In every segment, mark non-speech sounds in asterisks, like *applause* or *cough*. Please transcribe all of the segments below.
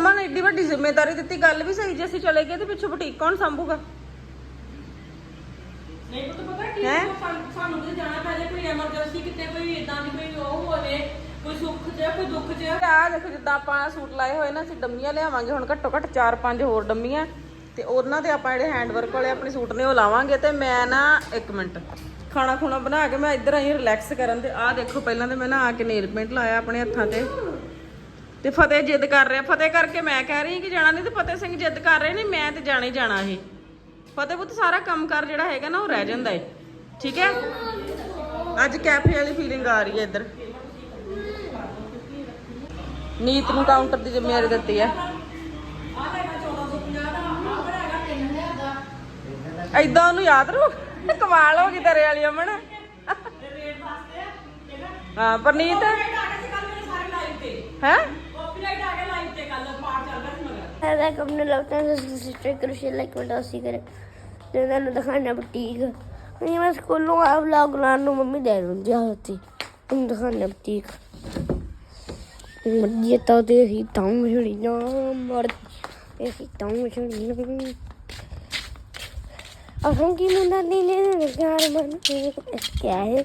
ਮੰਮਾ ਨੇ ਏਡੀ ਵੱਡੀ ਜ਼ਿੰਮੇਵਾਰੀ ਦਿੱਤੀ ਗੱਲ ਵੀ ਸਹੀ ਜੇ ਅਸੀਂ ਚਲੇ ਗਏ ਤੇ ਪਿੱਛੋਂ ਬੁਟੀਕ ਕੌਣ ਸੰਭੂਗਾ? ਨਹੀਂ ਪੁੱਤ ਪਤਾ ਕੀ ਹੈਂ? ਸਾਨੂੰ- ਸਾਨੂੰ ਤੇ ਜਾਣਾ ਪੈ ਜਾਏ ਕੋਈ ਐਮਰਜੈਂਸੀ ਕਿਤੇ ਕੋਈ ਇਦਾਂ ਦੀ ਕੋਈ ਉਹ ਹੋਵੇ ਕੋਈ ਸੁੱਖ ਚ ਕੋਈ ਦੁੱਖ ਚ। ਆ ਦੇਖੋ ਜਿੱਦਾਂ ਆਪਾਂ ਸੂਟ ਲਾਏ ਹੋਏ ਨਾ ਅਸੀਂ ਡੰਮੀਆਂ ਲਿਆਵਾਂਗੇ ਹੁਣ ਘੱਟੋ ਘੱਟ 4-5 ਹੋਰ ਡੰਮੀਆਂ। ਤੇ ਉਹਨਾਂ ਤੇ ਆਪਾਂ ਜਿਹੜੇ ਹੈਂਡ ਵਰਕ ਵਾਲੇ ਆਪਣੇ ਸੂਟ ਨੇ ਉਹ ਲਾਵਾਂਗੇ। ਤੇ ਮੈਂ ਨਾ 1 ਮਿੰਟ ਖਾਣਾ ਖੁਣਾ ਬਣਾ ਕੇ ਮੈਂ ਇੱਧਰ ਆਈ ਰਿਲੈਕਸ ਕਰਨ ਤੇ ਆਹ ਦੇਖੋ ਪਹਿਲਾਂ ਤੇ ਮੈਂ ਨਾ ਆ ਕੇ ਨੇਲ ਪੇਂਟ ਲਾਇਆ ਆਪਣੇ ਹੱਥਾਂ ਤੇ। ਤੇ ਫਤਿਹ ਜਿੱਦ ਕਰ ਰਿਹਾ। ਫਤਿਹ ਕਰਕੇ ਮੈਂ ਕਹਿ ਰਹੀ ਕਿ ਜਾਣਾ ਨਹੀਂ ਤੇ ਫਤਿਹ ਸਿੰਘ ਜਿੱਦ ਕਰ ਰਹੇ ਨੇ ਮੈਂ ਤੇ ਜਾਣਾ ਹੀ ਜਾਣਾ ਇਹ। ਫਤਿਹ ਪੁੱਤ ਸਾਰਾ ਕੰਮ ਕਰ ਜਿਹੜਾ ਹੈਗਾ ਨਾ ਉਹ ਰਹਿ ਜਾਂਦਾ ਏ। ਠੀਕ ਹੈ? ਅੱਜ ਕੈਫੇ ਵਾਲੀ ਫੀਲਿੰਗ ਆ ਰਹੀ ਹੈ ਇੱਧਰ। ਨੀਤ ਨੂੰ ਕਾਊਂਟਰ ਦੀ ਜ਼ਿੰਮੇਵਾਰੀ ਦਿੱਤੀ ਹੈ। ਐਦਾਂ ਉਹਨੂੰ ਯਾਦ ਰੂ ਕਮਾਲ ਹੋ ਗਈ ਤੇਰੇ ਵਾਲੀ ਅਮਨ। ਹਾਂ ਪਰਨੀਤ। ਹੈ ਕਾਪੀਰਾਈਟ ਆ ਗਿਆ ਲਾਈਵ ਤੇ ਕੱਲ ਪਾਠ ਚੱਲ ਅਗਰ ਕਮਨੇ ਲੱਗਦਾ ਤਾਂ ਸਬਸਕ੍ਰਾਈਬ ਕਰੋ ਸ਼ੇਅਰ ਲਾਈਕ ਕਮੈਂਟ ਅਸੀਂ ਕਰੇ ਤੇ ਤੁਹਾਨੂੰ ਦਿਖਾਣਾ ਬਟੀਕ। ਨਹੀਂ ਮੈਂ ਸਕੂਲੋਂ ਆ ਵਲੌਗ ਲਾਣ ਨੂੰ ਮੰਮੀ ਦੇ ਦਿੰਦੀ ਆ ਹੁੰਦੀ ਤੁਹਾਨੂੰ ਦਿਖਾਣਾ ਬਟੀਕ। ਮਰਦੀ ਤਾਂ ਤੇ ਹੀ ਤਾਂ ਛੜੀ ਨਾ ਮਰਦੀ ਇਹ ਤਾਂ ਛੜੀ ਨਾ ਅਸਾਂ ਕੀ ਮੁੰਡਾ ਨਹੀਂ ਨੇ ਯਾਰ ਮਨ ਕੀ ਹੈ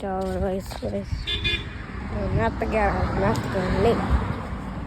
ਚਲ ਵਾਈਸ ਵਾਈਸ ਨਾ ਪਗਿਆ ਨਾ ਕਰ ਲੈ।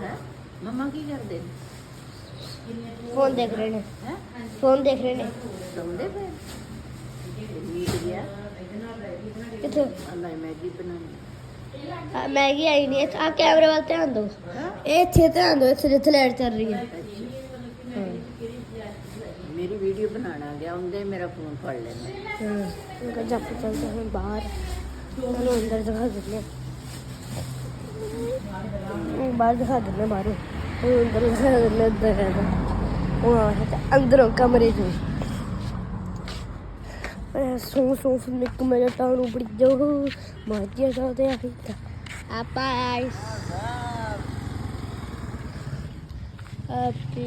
ਹੈ? ਮਮਾ ਕੀ ਕਰਦੇ? ਫੋਨ ਦੇਖ ਰਹੇ ਨੇ। ਫੋਨ ਦੇਖ ਰਹੇ ਨੇ। ਸੌਂਦੇ ਪਏ? ਮੀਟ ਗਿਆ। ਕਿੱਥੇ? ਅੱਲਾ ਮੈਗੀ ਬਣਾਉਣੀ। ਆ, ਮੈਗੀ ਆਈ ਨਹੀਂ ਆ ਕੈਮਰੇ ਵੱਲ ਧਿਆਨ ਦਿਓ। ਇਹ ਇੱਥੇ ਧਿਆਨ ਦਿਓ ਇੱਥੇ ਜਿੱਥੇ ਲਾਈਟ ਚੱਲ ਰਹੀ ਹੈ। ਮੇਰੀ ਵੀਡੀਓ ਬਣਾਣਾ ਗਿਆ ਹੁੰਦੇ ਮੇਰਾ ਫੋਨ ਫੜ ਲੈਣਾ ਹਾਂ। ਉਨਕਾ ਜੱਪ ਚੱਲਦੇ ਹਨ ਬਾਹਰ। ਤੁਹਾਨੂੰ ਅੰਦਰ ਦਿਖਾ ਦਿੰਦੇ ਹਾਂ। ਉਹ ਬਾਹਰ ਦਿਖਾ ਦਿੰਦੇ ਹਾਂ ਬਾਹਰੋਂ। ਉਹ ਅੰਦਰ ਦਿਖਾ ਦਿੰਦੇ ਹਾਂ, ਅੰਦਰ ਹੈ ਉਹ ਆ ਅੰਦਰੋਂ ਕਮਰੇ ਚ। ਐ ਸੋ ਸੋ ਫਿਲਮ ਮੇਰੇ ਤਾਂ ਨੂੰ ਜੋ ਮਾਜਿਆ ਸਾਦੇ ਆ ਤਾਂ। ਆਪਾਂ ਆਈਸ ਹੈਪੀ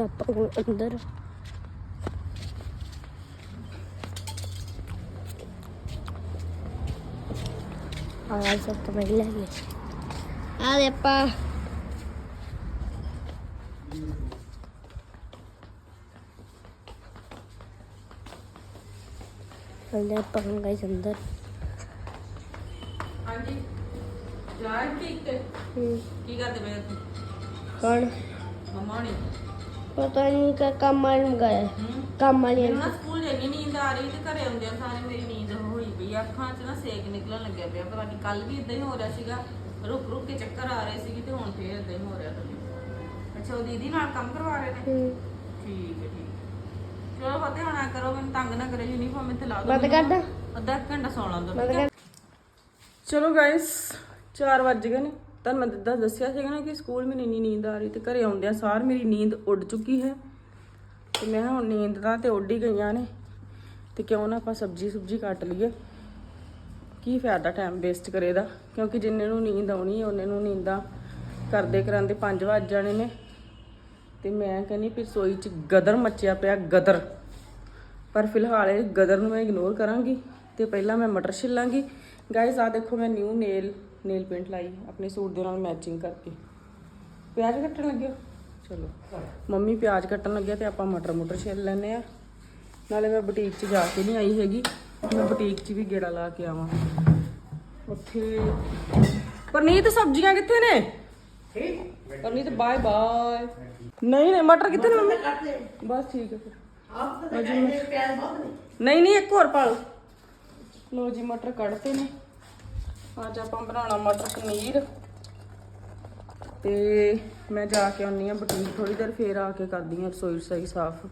ਆਪਾਂ ਅੰਦਰ। ਆ ਸਭ ਤੋਂ ਪਹਿਲਾਂ ਲੈ ਆ ਦੇ ਗਾਇਸ ਅੰਦਰ। ਹਾਂਜੀ। ਜਾਣ ਠੀਕ ਤੇ ਹੂੰ। ਕੀ ਕਰਦੇ ਪਏ ਤੁਸੀਂ ਕੌਣ? ਮਮਾ ਨੇ ਪਤਾ ਨਹੀਂ ਕਿ ਕੰਮ ਵਾਲੀ ਨੂੰ ਗਏ ਕੰਮ ਵਾਲੀ ਨਾ। ਸਕੂਲ ਜਾਣੀ ਨੀਂਦ ਆ ਰਹੀ ਤੇ ਘਰੇ ਆਉਂਦਿਆਂ ਸਾਰੇ ਮੇਰੀ ਨੀਂਦ ਹੋਈ ਪਈ ਆ। ਅੱਖਾਂ 'ਚ ਨਾ ਸੇਕ ਨਿਕਲਣ ਲੱਗਿਆ ਪਿਆ ਪਤਾ ਨਹੀਂ ਕੱਲ ਵੀ ਇਦਾਂ ਹੀ ਹੋ ਰਿਹਾ ਸੀਗਾ ਰੁਕ ਰੁਕ ਕੇ ਚੱਕਰ ਆ ਰਹੇ ਸੀਗੇ ਤੇ ਹੁਣ ਫੇਰ ਇਦਾਂ ਹੀ ਹੋ ਰਿਹਾ ਤੁਹਾਨੂੰ ਅੱਛਾ ਉਹ ਦੀਦੀ ਨਾਲ ਕੰਮ ਕਰਵਾ ਰਹੇ ਨੇ? ਹੂੰ। ਠੀਕ ਹੈ ਠੀਕ। ਚਲੋ ਫਤਿਹ ਹੁਣ ਆ ਕਰੋ ਮੈਨੂੰ ਤੰਗ ਨਾ ਕਰੇ ਯੂਨੀਫਾਰਮ ਇੱਥੇ ਲਾ ਦਿਓ ਬੰਦ ਕਰ ਦਾਂ? ਅੱਧਾ ਘੰਟਾ ਸੌਣਾ ਦੋ ਚਲੋ ਗਾਇਸ 4 ਵੱਜ ਗਏ ਨੇ। ਤਾਂ ਮੈਂ ਜਿੱਦਾਂ ਦੱਸਿਆ ਸੀਗਾ ਨਾ ਕਿ ਸਕੂਲ ਮੈਨੂੰ ਇੰਨੀ ਨੀਂਦ ਆ ਰਹੀ ਤੇ ਘਰੇ ਆਉਂਦਿਆਂ ਸਾਰ ਮੇਰੀ ਨੀਂਦ ਉੱਡ ਚੁੱਕੀ ਹੈ। ਤੇ ਮੈਂ ਹੁਣ ਨੀਂਦ ਤਾਂ ਤੇ ਉੱਡ ਹੀ ਗਈਆਂ ਨੇ। ਤੇ ਕਿਉਂ ਨਾ ਆਪਾਂ ਸਬਜੀ ਸੁਬਜੀ ਕੱਟ ਲਈਏ। ਕੀ ਫਾਇਦਾ ਟਾਈਮ ਵੇਸਟ ਕਰੇ ਦਾ? ਕਿਉਂਕਿ ਜਿੰਨੇ ਨੂੰ ਨੀਂਦ ਆਉਣੀ ਹੈ ਉਹਨੇ ਨੂੰ ਨੀਂਦਾਂ ਕਰਦੇ ਕਰਾਂਦੇ 5 ਵੱਜ ਜਾਣੇ ਨੇ। ਤੇ ਮੈਂ ਕਹਿੰਨੀ ਫਿਰ ਸੋਈ ਚ ਗਦਰ ਮੱਚਿਆ ਪਿਆ, ਗਦਰ। ਪਰ ਫਿਲਹਾਲ ਇਹ ਗਦਰ ਨੂੰ ਮੈਂ ਇਗਨੋਰ ਕਰਾਂਗੀ ਤੇ ਪਹਿਲਾਂ ਮੈਂ ਮਟਰ ਛਿੱਲਾਂਗੀ। ਗਾਇਸ ਆ ਦੇਖੋ ਮੈਂ ਨਿਊ ਨੇਲ ਨੇਲ ਪੇਂਟ ਲਾਈ, ਆਪਣੇ ਸੂਟ ਦੇ ਨਾਲ ਮੈਚਿੰਗ ਕਰਕੇ। ਪਿਆਜ਼ ਕੱਟਣ ਲੱਗਿਆ ਚਲੋ। ਮੰਮੀ ਪਿਆਜ਼ ਕੱਟਣ ਲੱਗਿਆ ਤੇ ਆਪਾਂ ਮਟਰ ਮਟਰ ਛਿੱਲ ਲੈਨੇ ਆ। ਨਾਲੇ ਮੈਂ ਬੁਟੀਕ 'ਚ ਜਾ ਕੇ ਨਹੀਂ ਆਈ ਹੈਗੀ। ਮੈਂ ਬੁਟੀਕ 'ਚ ਵੀ ਗੇੜਾ ਲਾ ਕੇ ਆਵਾਂ। ਉੱਥੇ ਪਰਨੀਤ ਸਬਜ਼ੀਆਂ ਕਿੱਥੇ ਨੇ? ਪਰਨੀਤ ਬਾਏ ਬਾਏ ਨਹੀਂ ਨਹੀਂ ਮਟਰ ਕਿੱਥੇ ਨੇ ਮੰਮੀ? ਬਸ ਠੀਕ ਹੈ ਫਿਰ। ਨਹੀਂ ਨਹੀਂ ਇੱਕ ਹੋਰ ਪਾ ਲਓ ਲੋ ਜੀ ਮਟਰ ਕੱਢਤੇ ਨੇ। ਅੱਜ ਆਪਾਂ ਬਣਾਉਣਾ ਮਟਰ ਪਨੀਰ। ਤੇ ਮੈਂ ਜਾ ਕੇ ਆਉਣੀ ਆ ਬੁਟੀਕ ਥੋੜੀ ਦੇਰ ਫੇਰ ਆ ਕੇ ਕਰਦੀ ਆ ਰਸੋਈ ਸਹੀ ਸਾਫ਼।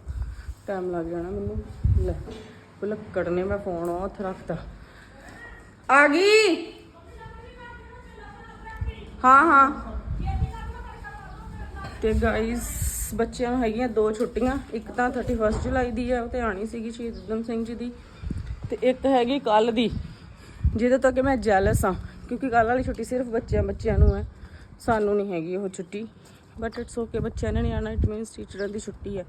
ਟਾਈਮ ਲੱਗ ਜਾਣਾ ਮੈਨੂੰ। ਲੈ ਭੁਲੱਕੜ ਨੇ ਮੈਂ ਫੋਨ ਉੱਥੇ ਰੱਖਤਾ। ਆ ਗਈ। ਹਾਂ ਹਾਂ। ਤੇ ਗਾਇਸ ਬੱਚਿਆਂ ਨੂੰ ਹੈਗੀਆਂ ਦੋ ਛੁੱਟੀਆਂ। ਇੱਕ ਤਾਂ 31 ਜੁਲਾਈ ਦੀ ਹੈ ਉਹ ਤੇ ਆਣੀ ਸੀਗੀ ਸ਼ਹੀਦ ਊਧਮ ਸਿੰਘ ਜੀ ਦੀ। ਤੇ ਇੱਕ ਹੈਗੀ ਕੱਲ ਦੀ, ਜਿਹਦੇ ਤੋਂ ਕਿ ਮੈਂ ਜੈਲਸ ਹਾਂ। ਕਿਉਂਕਿ ਕੱਲ ਵਾਲੀ ਛੁੱਟੀ ਸਿਰਫ ਬੱਚਿਆਂ ਬੱਚਿਆਂ ਨੂੰ ਹੈ। ਸਾਨੂੰ ਨਹੀਂ ਹੈਗੀ ਉਹ ਛੁੱਟੀ। ਬਟ ਇਟਸ ਓਕੇ ਬੱਚਿਆਂ ਨੇ ਨਹੀਂ ਆਣਾ ਇਟ ਮੀਨਸ ਟੀਚਰਾਂ ਦੀ ਛੁੱਟੀ ਹੈ।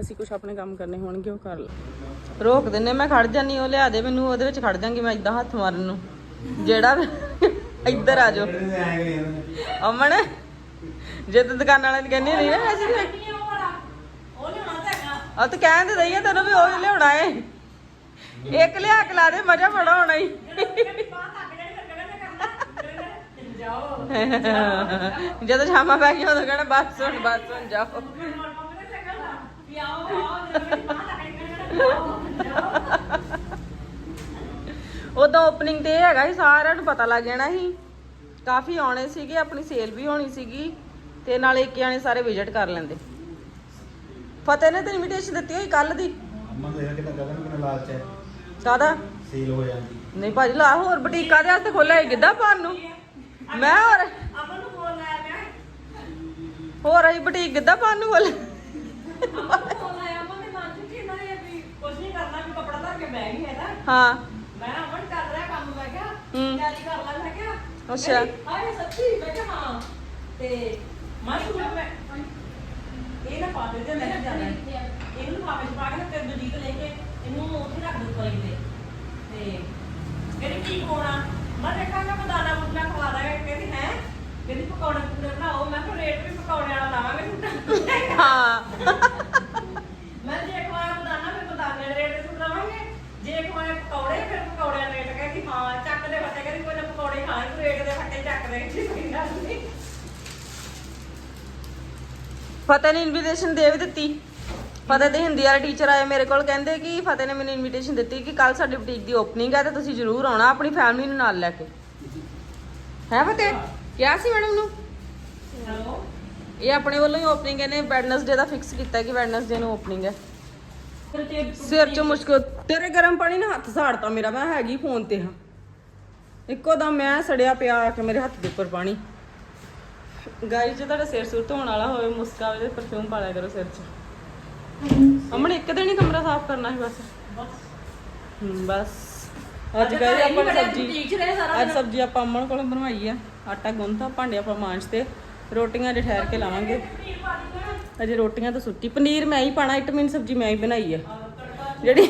ਅਸੀਂ ਕੁਝ ਆਪਣੇ ਕੰਮ ਕਰਨੇ ਹੋਣਗੇ, ਉਹ ਕਰ ਲਓ ਰੋਕ ਦਿੰਨੇ ਮੈਂ ਖੜ ਜਾਨੀ ਉਹ ਲਿਆ ਦੇ ਮੈਨੂੰ, ਉਹਦੇ ਵਿੱਚ ਖੜ ਜਾਂਗੀ ਮੈਂ ਇਦਾਂ ਹੱਥ ਮਾਰਨ ਨੂੰ। ਜਿਹੜਾ ਇੱਧਰ ਆ ਜਾਓ। ਅਮਨ, ਜੇ ਤੂੰ ਦੁਕਾਨ ਵਾਲਿਆਂ ਨੂੰ ਕਹਿੰਦੀ ਨਹੀਂ ਨਾ ਵੈਸੇ ਵੀ। ਉਹ ਲਿਆਉਣਾ ਤਾਂ ਹੈਗਾ ਆ ਤੇ ਕਹਿਣ ਤੇ ਦਈਏ ਤੈਨੂੰ ਵੀ ਉਹ ਲਿਆਉਣਾ ਏ। ਇੱਕ ਲਿਆ ਕੇ ਲਾ ਦੇ, ਮਜ਼ਾ ਬੜਾ ਹੋਣਾ ਈ। ਜਦੋਂ ਸ਼ਾਮਾ ਪੈ ਗਈਆਂ, ਉਦੋਂ ਕਹਿਣਾ ਬਸ ਹੁਣ ਬਸ ਹੁਣ ਜਾਓ। *laughs* ਉਦੋਂ ਓਪਨਿੰਗ ਤੇ ਇਹ ਹੈਗਾ ਸੀ ਸਾਰਿਆਂ ਨੂੰ ਪਤਾ ਲੱਗ ਜਾਣਾ ਸੀ। ਕਾਫੀ ਆਉਣੇ ਸੀਗੇ ਆਪਣੀ ਸੇਲ ਵੀ ਹੋਣੀ ਸੀਗੀ ਤੇ ਨਾਲੇ ਇੱਕ ਜਾਣੇ ਸਾਰੇ ਵਿਜ਼ਿਟ ਕਰ ਲੈਂਦੇ। ਫਤਿਹ ਨੇ ਤਾਂ ਇਨਵੀਟੇਸ਼ਨ ਦਿੱਤੀ ਹੋਈ ਕੱਲ ਦੀ। ਅਮਨ ਦੇ ਕਿੰਨਾ ਗਗਨ ਕਿੰਨਾ ਲਾਲਚ ਹੈ? ਕਾਹਦਾ ਸੇਲ ਹੋ ਜਾਂਦੀ। ਨਹੀਂ ਭਾਜੀ ਲਾ ਹੋਰ ਬੁਟੀਕਾਂ ਦੇ ਵਾਸਤੇ ਖੋਲਿਆ ਸੀ ਗਿੱਧਾ ਪਾਉਣ ਨੂੰ? ਮੈਂ ਹੋਰ ਅਮਨ ਨੂੰ ਫੋਨ ਲਾਇਆ ਮੈਂ ਹੋਰ ਅਸੀਂ ਬੁਟੀਕ ਗਿੱਧਾ ਪਾਉਣ ਨੂੰ ਖੋਲਿਆ ਅਮਨ ਨੂੰ ਫੋਨ ਲਾਇਆ ਅਮਨ ਦੇ ਮਨ ਚ ਕਿ ਇਹਨਾਂ ਨੇ ਵੀ ਕੁਝ ਨਹੀਂ ਕਰਨਾ ਵੀ ਕੱਪੜਾ ਧਰ ਕੇ ਬਹਿ ਗਈ ਹੈ। ਮੈਂ ਅਮਨ ਕਰ ਰਿਹਾ ਕੰਮ ਮੈਂ ਕਿਹਾ ਹੂੰ। ਤਿਆਰੀ ਕਰ ਲੈ ਮੈਂ ਕਿਹਾ। ਅੱਛਾ। ਆਏ ਸੱਚੀ ਮੈਂ ਕਿਹਾ ਹਾਂ। ਤੇ ਮੈਂ ਤੂੰ ਮੈਂ ਇਹ ਨਾ ਪਾ ਦੇ ਤੇ ਮੈਂ ਜਾਣਾ ਇਹਨੂੰ ਭਾਵੇਂ ਚ ਪਾ ਕੇ ਨਾ ਫਿਰ ਦਜੀਤ ਲੈ ਕੇ ਇਹਨੂੰ ਉੱਥੇ ਰੱਖ ਦੋ ਕੋਈ ਤੇ ਤੇ ਕਹਿੰਦੀ ਕੀ ਖਵਾਉਣਾ ਮੈਂ ਦੇਖਾਂ ਮੈਂ ਬਦਾਨਾ ਬੁਦਨਾ ਖਵਾ ਦਾਂਗਾ। ਕਹਿੰਦੀ ਹੈ? ਕਹਿੰਦੀ ਪਕੌੜੇ ਪਕੌੜੇ ਬਣਾਓ। ਮੈਂ ਕਿਹਾ ਰੇਟ ਵੀ ਪਕੌੜੇ ਵਾਲਾ ਲਾਵਾਂਗੇ। ਹਾਂ ਮੈਂ ਜੇ ਖਵਾਇਆ ਬਦਾਨਾ ਫਿਰ ਬਦਾਨੇ ਦੇ ਰੇਟ ਤੇ ਸੁਣ ਲਵਾਂਗੇ ਜੇ ਖਵਾਇਆ ਪਕੌੜੇ ਫਿਰ ਪਕੌੜਿਆਂ ਦੇ ਰੇਟ ਕਹਿੰਦੀ ਹਾਂ ਚੱਕ ਦੇ ਫੱਟੇ ਕਹਿੰਦੀ ਕੋਈ ਨਾ ਪਕੌੜੇ ਖਾਣੇ ਤੂੰ ਰੇਟ ਦੇ ਫੱਟੇ ਚੱਕ ਦੇ ਕੋਈ ਗੱਲ ਨਹੀਂ ਫਤਿਹ ਨੇ ਇਨਵੀਟੇਸ਼ਨ ਦੇ ਵੀ ਦਿੱਤੀ। ਫਤਿਹ ਦੇ ਹਿੰਦੀ ਵਾਲੇ ਟੀਚਰ ਆਏ ਮੇਰੇ ਕੋਲ ਕਹਿੰਦੇ ਕਿ ਫਤਿਹ ਨੇ ਮੈਨੂੰ ਇਨਵੀਟੇਸ਼ਨ ਦਿੱਤੀ ਕਿ ਕੱਲ ਸਾਡੀ ਬੁਟੀਕ ਦੀ ਓਪਨਿੰਗ ਹੈ ਤੇ ਤੁਸੀਂ ਜ਼ਰੂਰ ਆਉਣਾ ਆਪਣੀ ਫੈਮਿਲੀ ਨੂੰ ਨਾਲ ਲੈ ਕੇ। ਹੈ ਫਤਿਹ? ਕਿਹਾ ਸੀ ਮੈਡਮ ਨੂੰ? ਹੈਲੋ? ਇਹ ਆਪਣੇ ਵੱਲੋਂ ਹੀ ਓਪਨਿੰਗ ਇਹਨੇ ਵੈਡਨਸਡੇ ਦਾ ਫਿਕਸ ਕੀਤਾ ਕਿ ਵੈਡਨਸਡੇ ਨੂੰ ਓਪਨਿੰਗ ਹੈ। ਸਿਰ 'ਚ ਮੁਸ਼ਕਲ ਤੇਰੇ ਗਰਮ ਪਾਣੀ ਨੇ ਹੱਥ ਸਾੜਤਾ ਮੇਰਾ ਮੈਂ ਹੈਗੀ ਫੋਨ ਤੇ ਹਾਂ। ਇੱਕੋ ਦਮ ਮੈਂ ਸੜਿਆ ਪਿਆ ਆ ਕੇ ਮੇਰੇ ਹੱਥ ਦੇ ਉੱਪਰ ਪਾਣੀ। ਗਾਇਸ ਜੇ ਤੁਹਾਡਾ ਸਿਰ ਸੁਰ ਧੋਣ ਵਾਲਾ ਹੋਵੇ ਮੁਸਕਾ ਵਜੇ ਪਰਫਿਊਮ ਪਾ ਲਿਆ ਕਰੋ ਸਿਰ 'ਚ। ਅਮਨ ਇੱਕ ਦਿਨ ਹੀ ਕਮਰਾ ਸਾਫ਼ ਕਰਨਾ ਸੀ ਬਸ। ਬਸ। ਅੱਜ ਘਰੇ ਆਪਾਂ ਸਬਜੀ। ਅੱਜ ਸਬਜੀ ਆਪਾਂ ਅਮਨ ਕੋਲੋਂ ਬਣਵਾਈ ਆ। ਆਟਾ ਗੁੰਨਤਾ ਭਾਂਡੇ ਆਪਾਂ ਮਾਂਜ ਤੇ। ਰੋਟੀਆਂ ਜੇ ਠਹਿਰ ਕੇ ਲਾਵਾਂਗੇ। ਅਜੇ ਰੋਟੀਆਂ ਤਾਂ ਸੁੱਟੀ ਪਨੀਰ ਮੈਂ ਹੀ ਪਾਣਾ ਇਟਮਿਨ ਸਬਜੀ ਮੈਂ ਹੀ ਬਣਾਈ ਆ। ਜਿਹੜੀ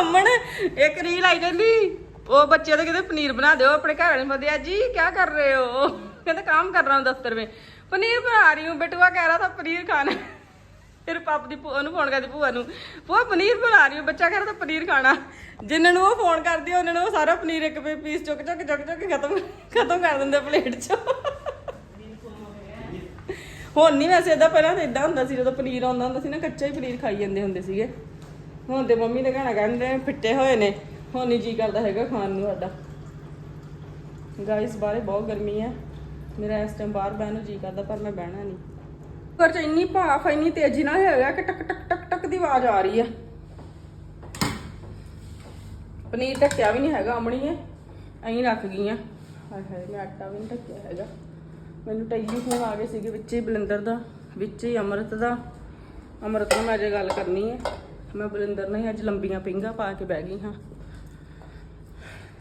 ਅਮਨ ਇੱਕ ਰੀਲ ਲਾਈ ਜਾਂਦੀ ਉਹ ਬੱਚੇ ਤਾਂ ਕਹਿੰਦੇ ਪਨੀਰ ਬਣਾ ਦਿਓ, ਆਪਣੇ ਘਰ ਵਾਲੇ ਮਦਿਆ ਜੀ ਕੀ ਕਰ ਰਹੇ ਹੋ? ਕਹਿੰਦਾ, ਕੰਮ ਕਰ ਰਹਾ ਹਾਂ ਦਫ਼ਤਰ ਵਿੱਚ। ਪਨੀਰ ਬਣਾ ਰਹੀ ਹੂੰ, ਬਟੂਆ ਕਹਿ ਰਹਾ ਤਾਂ ਪਨੀਰ ਖਾਣਾ ਫਿਰ ਪਾਪ ਦੀ ਭੂਆ ਨੂੰ ਫੋਨ ਕਰਦੀ, ਭੂਆ ਨੂੰ, ਭੂਆ, ਪਨੀਰ ਬਣਾ ਰਹੀ ਹੋ, ਬੱਚਾ ਕਹਿੰਦਾ ਤਾਂ ਪਨੀਰ ਖਾਣਾ ਜਿਨ੍ਹਾਂ ਨੂੰ ਉਹ ਫੋਨ ਕਰਦੀ ਉਹਨਾਂ ਨੂੰ ਸਾਰਾ ਪਨੀਰ ਇੱਕ ਪੀਸ ਚੁੱਕ ਚੁੱਕ ਚੁੱਕ ਚੁੱਕ ਖਤਮ ਖਤਮ ਕਰ ਦਿੰਦੇ ਪਲੇਟ 'ਚ। ਹੁਣ ਨਹੀਂ ਵੈਸੇ ਇਦਾਂ ਪਹਿਲਾਂ ਤਾਂ ਇਦਾਂ ਹੁੰਦਾ ਸੀ, ਜਦੋਂ ਪਨੀਰ ਆਉਂਦਾ ਹੁੰਦਾ ਸੀ ਨਾ, ਕੱਚਾ ਹੀ ਪਨੀਰ ਖਾਈ ਜਾਂਦੇ ਹੁੰਦੇ ਸੀਗੇ। ਹੁਣ ਤੇ ਮੰਮੀ ਨੇ ਕਹਿਣਾ ਕਹਿੰਦੇ ਫਿੱਟੇ ਹੋਏ ਨੇ। ਹੁਣ ਨਹੀਂ ਜੀ ਕਰਦਾ ਹੈਗਾ ਖਾਣ ਨੂੰ ਸਾਡਾ। ਗਾਇਸ ਬਾਹਰੇ ਬਹੁਤ ਗਰਮੀ ਹੈ ਮੇਰਾ ਇਸ ਟਾਈਮ ਬਾਹਰ ਬਹਿਣ ਨੂੰ ਜੀ ਕਰਦਾ, ਪਰ ਮੈਂ ਬਹਿਣਾ ਨਹੀਂ ਪਰ ਚ ਇੰਨੀ ਭਾਫ, ਇੰਨੀ ਤੇਜ਼ੀ ਨਾਲ ਹੈਗਾ, ਕਿ ਟਕ ਟਕ ਟਕ ਟਕ ਦੀ ਆਵਾਜ਼ ਆ ਰਹੀ ਹੈ ਪਨੀਰ ਢੱਕਿਆ ਵੀ ਨਹੀਂ ਹੈਗਾ ਅਮਣੀ ਹੈ ਐਂ ਰੱਖ ਗਈਆਂ। ਹਾਏ ਹਾਏ, ਮੈਂ ਆਟਾ ਵੀ ਨਹੀਂ ਢੱਕਿਆ ਹੈਗਾ। ਮੈਨੂੰ ਟੈਲੀਫੋਨ ਆ ਗਏ ਸੀਗੇ ਵਿੱਚ ਹੀ ਬਲਿੰਦਰ ਦਾ ਵਿੱਚ ਹੀ ਅਮਰਤ ਦਾ। ਅਮਰਤ ਨਾਲ ਮੈਂ ਅਜੇ ਗੱਲ ਕਰਨੀ ਹੈ। ਮੈਂ ਬਲਿੰਦਰ ਨਾਲ ਹੀ ਅੱਜ ਲੰਬੀਆਂ ਪਿੰਗਾ ਪਾ ਕੇ ਬਹਿ ਗਈ ਹਾਂ।